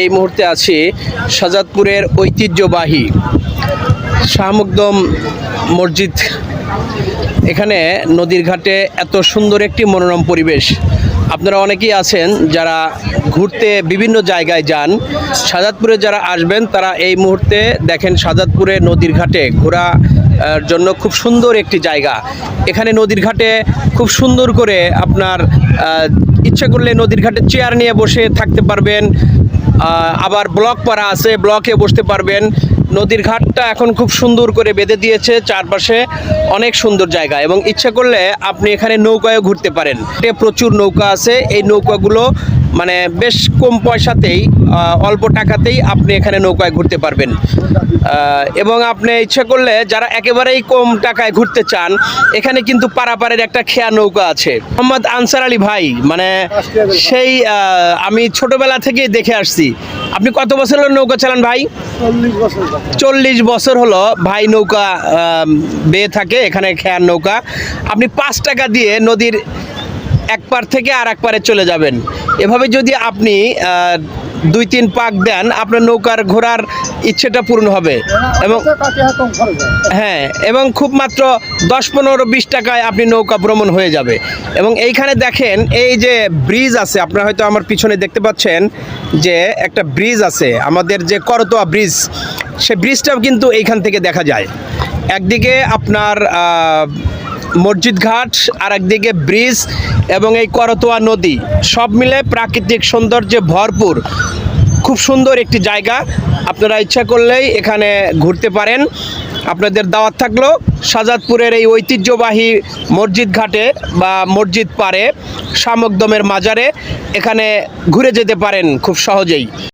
এই মুহূর্তে আছি শাজাদপুরের ঐতিহ্যবাহী শাহমুকদম মসজিদ। এখানে নদীর ঘাটে এত সুন্দর একটি মনোরম পরিবেশ। আপনারা অনেকেই আছেন যারা ঘুরতে বিভিন্ন জায়গায় যান। শাজাদপুরে যারা আসবেন, তারা এই মুহূর্তে দেখেন শাজাদপুরে নদীর ঘাটে ঘোরা জন্য খুব সুন্দর একটি জায়গা। এখানে নদীর ঘাটে খুব সুন্দর করে আপনার ইচ্ছা করলে নদীর ঘাটে চেয়ার নিয়ে বসে থাকতে পারবেন। আবার ব্লক পাড়া আছে ব্লকে বসতে পারবেন। নদীর ঘাটটা এখন খুব সুন্দর করে বেঁধে দিয়েছে চারপাশে অনেক সুন্দর জায়গা এবং ইচ্ছা করলে আপনি এখানে নৌকায়ও ঘুরতে পারেন। প্রচুর নৌকা আছে। এই নৌকাগুলো মানে বেশ কম পয়সাতেই অল্প টাকাতেই আপনি এখানে নৌকায় ঘুরতে পারবেন। এবং আপনি ইচ্ছা করলে যারা একেবারেই কম টাকায় ঘুরতে চান, এখানে কিন্তু পারাপারের একটা খেয়া নৌকা আছে। মোহাম্মদ আনসার আলী ভাই মানে সেই আমি ছোটবেলা থেকেই দেখে আসছি। আপনি কত বছর হলো নৌকা চালান ভাই? চল্লিশ বছর চল্লিশ বছর হলো ভাই নৌকা বেয়ে থাকে এখানে খেয়ার নৌকা। আপনি পাঁচ টাকা দিয়ে নদীর এক পার থেকে আর এক পারে চলে যাবেন। এভাবে যদি আপনি দুই তিন পাক দেন, আপনার নৌকার ঘোরার ইচ্ছেটা পূর্ণ হবে। এবং হয়, এবং খুব মাত্র দশ, পনেরো, বিশ টাকায় আপনি নৌকা ভ্রমণ হয়ে যাবে। এবং এইখানে দেখেন, এই যে ব্রিজ আছে, আপনারা হয়তো আমার পিছনে দেখতে পাচ্ছেন যে একটা ব্রিজ আছে, আমাদের যে করতোয়া ব্রিজ, সে ব্রিজটাও কিন্তু এইখান থেকে দেখা যায়। একদিকে আপনার মসজিদ ঘাট আর একদিকে ব্রিজ এবং এই করতোয়া নদী। সব মিলে প্রাকৃতিক সৌন্দর্যে ভরপুর। খুব সুন্দর একটি জায়গা। আপনারা ইচ্ছা করলেই এখানে ঘুরতে পারেন। আপনাদের দাওয়াত থাকল শাজাদপুরের এই ঐতিহ্যবাহী মসজিদ ঘাটে বা মসজিদ পারে শামকদমের মাজারে। এখানে ঘুরে যেতে পারেন খুব সহজেই।